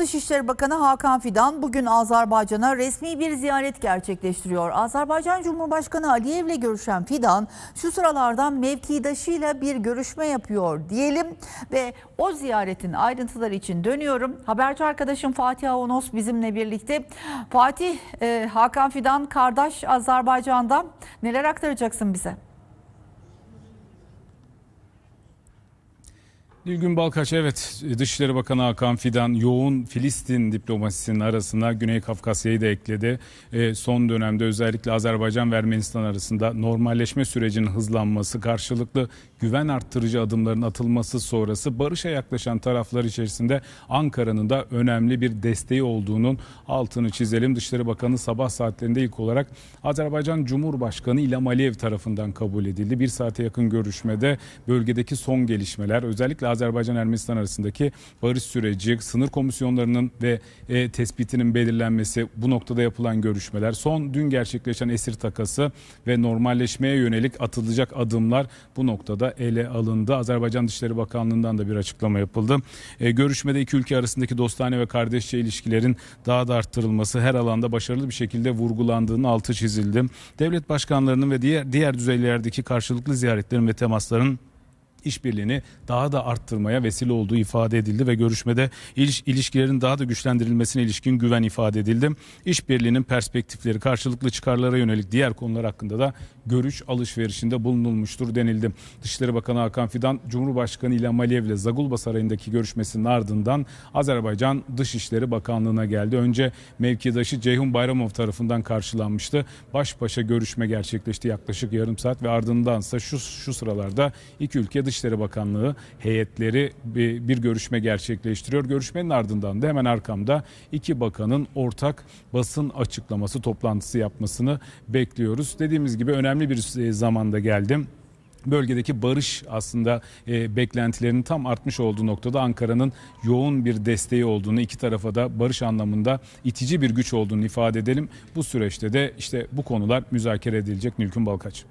Dışişleri Bakanı Hakan Fidan bugün Azerbaycan'a resmi bir ziyaret gerçekleştiriyor. Azerbaycan Cumhurbaşkanı Aliyev'le görüşen Fidan şu sıralardan mevkidaşıyla bir görüşme yapıyor diyelim ve o ziyaretin ayrıntıları için dönüyorum. Haberci arkadaşım Fatih Avanos bizimle birlikte. Fatih, e, Hakan Fidan kardeş Azerbaycan'da neler aktaracaksın bize? Nilgün Balkaç evet Dışişleri Bakanı Hakan Fidan yoğun Filistin diplomasisinin arasına Güney Kafkasya'yı da ekledi. E, son dönemde özellikle Azerbaycan ve Ermenistan arasında normalleşme sürecinin hızlanması, karşılıklı güven arttırıcı adımların atılması sonrası barışa yaklaşan taraflar içerisinde Ankara'nın da önemli bir desteği olduğunun altını çizelim. Dışişleri Bakanı sabah saatlerinde ilk olarak Azerbaycan Cumhurbaşkanı İlham Aliyev tarafından kabul edildi. Bir saate yakın görüşmede bölgedeki son gelişmeler özellikle Azerbaycan Ermenistan arasındaki barış süreci, sınır komisyonlarının ve e, tespitinin belirlenmesi, bu noktada yapılan görüşmeler, son dün gerçekleşen esir takası ve normalleşmeye yönelik atılacak adımlar bu noktada ele alındı. Azerbaycan Dışişleri Bakanlığı'ndan da bir açıklama yapıldı. E, görüşmede iki ülke arasındaki dostane ve kardeşçe ilişkilerin daha da arttırılması her alanda başarılı bir şekilde vurgulandığının altı çizildi. Devlet başkanlarının ve diğer diğer düzeylerdeki karşılıklı ziyaretlerin ve temasların işbirliğini daha da arttırmaya vesile olduğu ifade edildi ve görüşmede iliş, ilişkilerin daha da güçlendirilmesine ilişkin güven ifade edildi. İşbirliğinin perspektifleri, karşılıklı çıkarlara yönelik diğer konular hakkında da görüş alışverişinde bulunulmuştur denildi. Dışişleri Bakanı Hakan Fidan, Cumhurbaşkanı İlham Aliyev ile Zagulba Sarayı'ndaki görüşmesinin ardından Azerbaycan Dışişleri Bakanlığı'na geldi. Önce mevkidaşı Ceyhun Bayramov tarafından karşılanmıştı. Baş başa görüşme gerçekleşti yaklaşık yarım saat ve ardındansa şu, şu sıralarda iki ülke Dışişleri Bakanlığı heyetleri bir, bir görüşme gerçekleştiriyor. Görüşmenin ardından da hemen arkamda iki bakanın ortak basın açıklaması toplantısı yapmasını bekliyoruz. Dediğimiz gibi önemli bir e, zamanda geldim. Bölgedeki barış aslında e, beklentilerinin tam artmış olduğu noktada Ankara'nın yoğun bir desteği olduğunu, iki tarafa da barış anlamında itici bir güç olduğunu ifade edelim. Bu süreçte de işte bu konular müzakere edilecek Nilkün Balkaç.